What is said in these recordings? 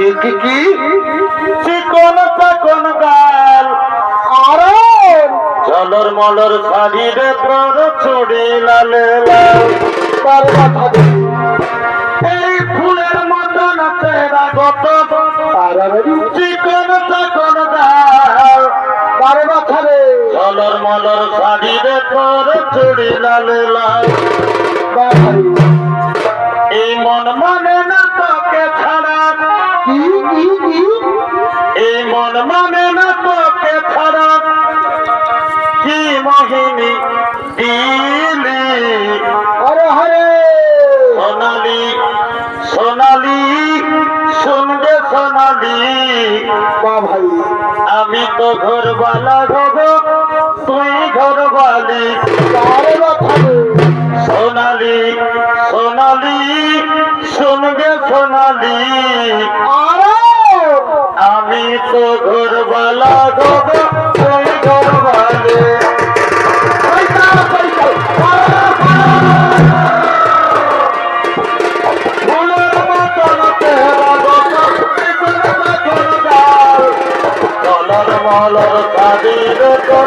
কি কি? কি চিকন চাকন গাল। আরে! চলর মলর শাড়ি রে তোর চুড়ি লালে। লাল তার কথা এই ফুলের মতন চেহারা গত। আরে চিকন চাকন গাল। তার কথা রে। চলর মলর শাড়ি রে লাল এই মন মানে ভাই আমি তো ঘরবালা হব তুই ঘরবালি বালি সোনালি সোনালি শুনবে সোনালি। আমি তো ঘরবালা হব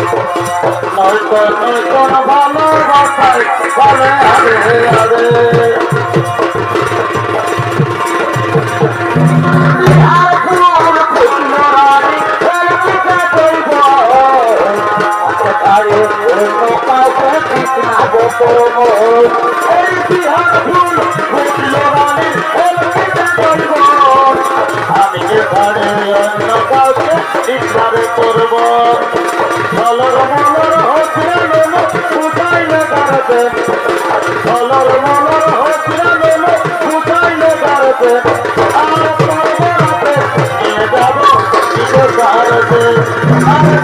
নতুন নতুন ভালোবাসাই বলে আরে আরে আমি এখানে অন্য কাউকে করব। গাড়তে আর পর্বরাতে নিয়ে যাব কিসে আর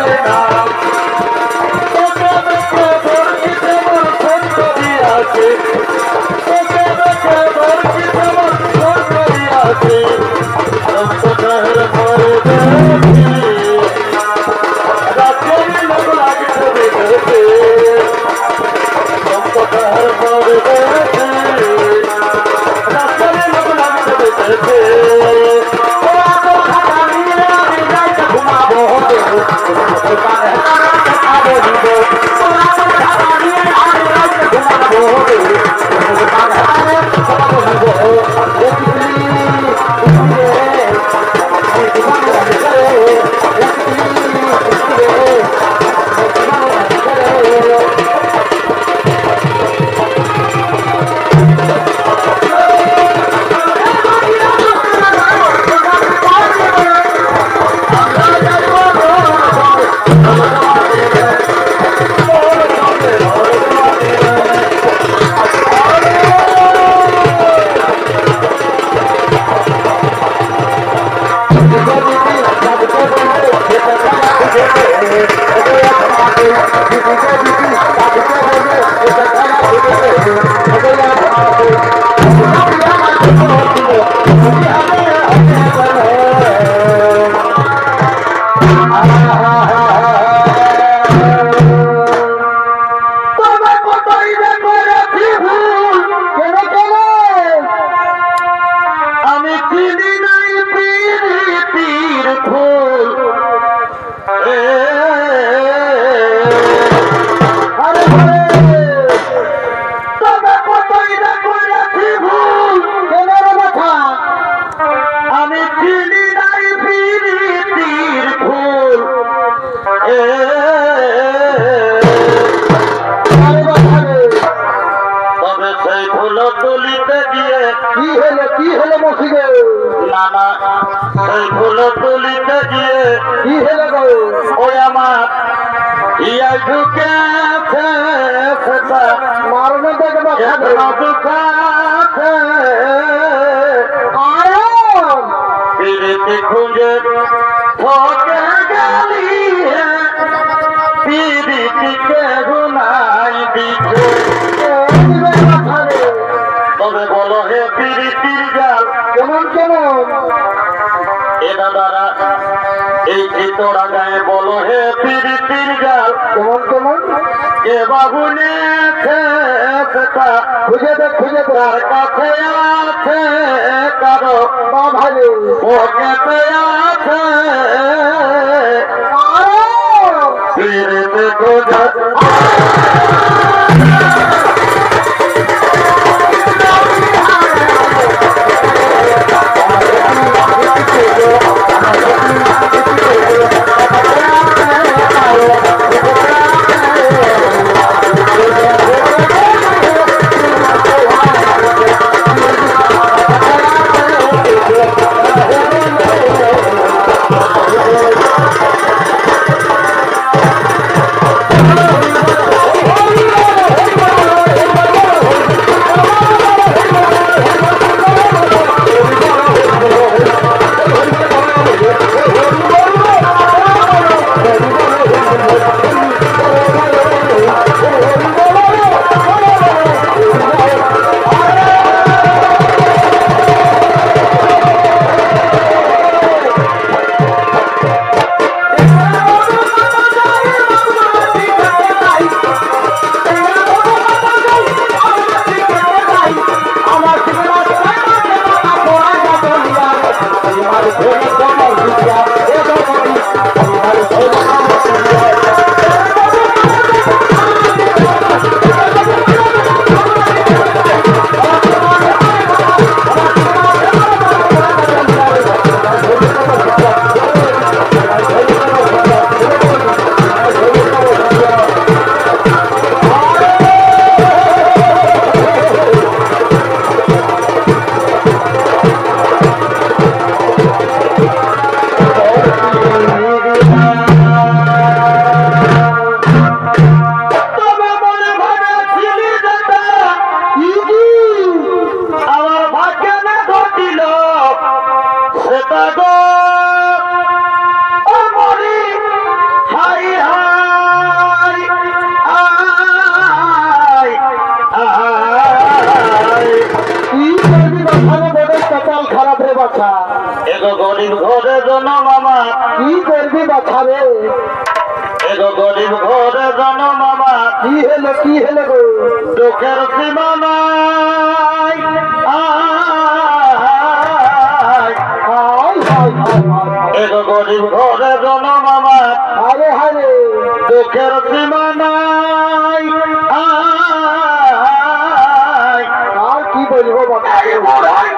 ধরে গিয়ে হলো গো ওই আমার ইয়া ঢুকে মারনে দেখবে ঢুকাছে আরাম পিড়িতে খুঁজে ঠকে গেলি পিড়িতিকে গুনাই দিছে তবে বলো হে পিড়িতির জাল কেমন কেমন এটা দ্বারা এই গায়ে বলো হে জাল কেমন কেমন? কে বাবুনে খুঁজে দে খুঁজে আর কাছে আছে কারও বাভালে ওকে আছে। পিড়িতে খুঁজে এগো গরিব ঘরে জনম আমার। কি করবি রে? এগো গরিব ঘরে জনম আমার। কি হলো কি হলো গো? দুঃখের সীমা নাই আয়, এক গরিব ঘরে জনম আমার হারে হারে দুঃখের সীমা নাই। আর কি বলব বাবা